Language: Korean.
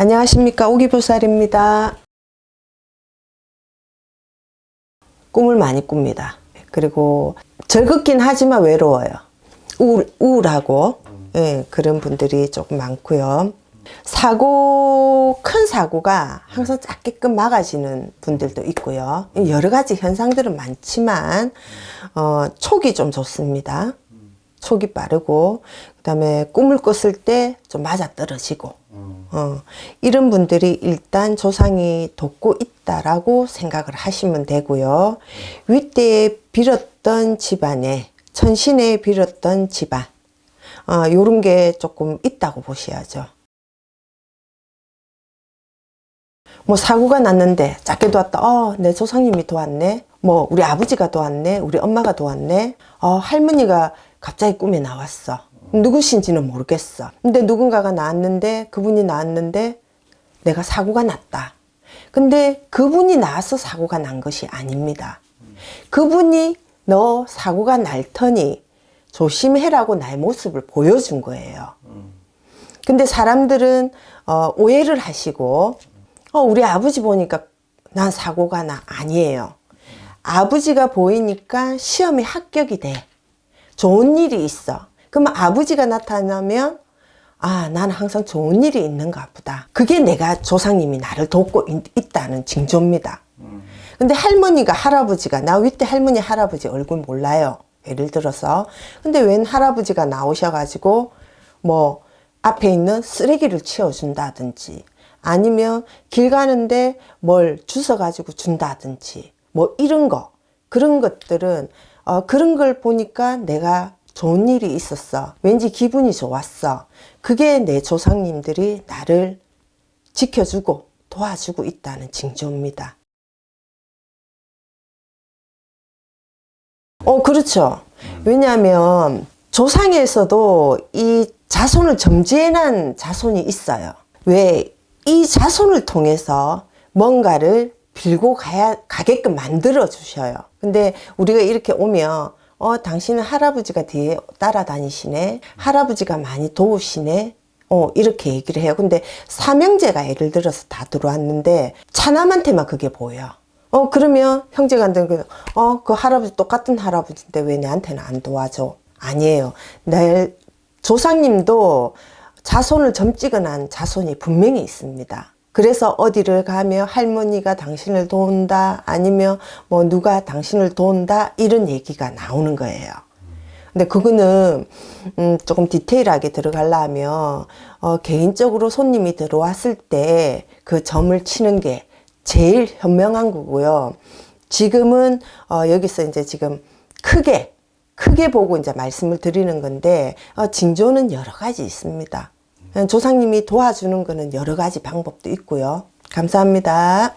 안녕하십니까 오기보살입니다. 꿈을 많이 꿉니다. 그리고 즐겁긴 하지만 외로워요. 우울, 우울 하고 예, 그런 분들이 조금 많고요. 사고 큰 사고가 항상 작게끔 막아지는 분들도 있고요. 여러 가지 현상들은 많지만 어, 촉이 좀 좋습니다. 촉이 빠르고 그다음에 꿈을 꿨을 때 좀 맞아 떨어지고 어, 이런 분들이 일단 조상이 돕고 있다라고 생각을 하시면 되고요. 윗대에 빌었던 집안에 천신에 빌었던 집안 어, 요런 게 조금 있다고 보셔야죠. 뭐 사고가 났는데 작게 도왔다. 어, 내 조상님이 도왔네. 뭐 우리 아버지가 도왔네. 우리 엄마가 도왔네. 어, 할머니가 갑자기 꿈에 나왔어. 누구신지는 모르겠어. 근데 누군가가 나왔는데 그분이 나왔는데 내가 사고가 났다. 근데 그분이 나와서 사고가 난 것이 아닙니다. 그분이 너 사고가 날 터니 조심해라고 나의 모습을 보여준 거예요. 근데 사람들은 어, 오해를 하시고 어, 우리 아버지 보니까 난 사고가 나 아니에요. 아버지가 보이니까 시험에 합격이 돼. 좋은 일이 있어. 그러면 아버지가 나타나면 아, 나는 항상 좋은 일이 있는가 보다. 그게 내가 조상님이 나를 돕고 있, 다는 징조입니다. 근데 할머니가 할아버지가 나 윗대 할머니 할아버지 얼굴 몰라요. 예를 들어서. 근데 웬 할아버지가 나오셔가지고 뭐 앞에 있는 쓰레기를 치워준다든지 아니면 길 가는데 뭘 주워가지고 준다든지 뭐 이런 거 그런 것들은 어, 그런 걸 보니까 내가 좋은 일이 있었어. 왠지 기분이 좋았어. 그게 내 조상님들이 나를 지켜주고 도와주고 있다는 징조입니다. 어, 그렇죠. 왜냐하면 조상에서도 이 자손을 점지해난 자손이 있어요. 왜? 이 자손을 통해서 뭔가를 빌고 가야, 가게끔 만들어 주셔요. 근데 우리가 이렇게 오면, 어, 당신은 할아버지가 뒤에 따라다니시네. 할아버지가 많이 도우시네. 어, 이렇게 얘기를 해요. 근데 삼형제가 예를 들어서 다 들어왔는데, 차남한테만 그게 보여. 어, 그러면 형제가 안 되는 어, 그 할아버지 똑같은 할아버지인데 왜 내한테는 안 도와줘? 아니에요. 내 조상님도 자손을 점찍어 난 자손이 분명히 있습니다. 그래서 어디를 가면 할머니가 당신을 도운다, 아니면 뭐 누가 당신을 도운다, 이런 얘기가 나오는 거예요. 근데 그거는 음, 조금 디테일하게 들어가려면 어, 개인적으로 손님이 들어왔을 때 그 점을 치는 게 제일 현명한 거고요. 지금은 어, 여기서 이제 지금 크게 크게 보고 이제 말씀을 드리는 건데 어, 징조는 여러 가지 있습니다. 조상님이 도와주는 거는 여러 가지 방법도 있고요. 감사합니다.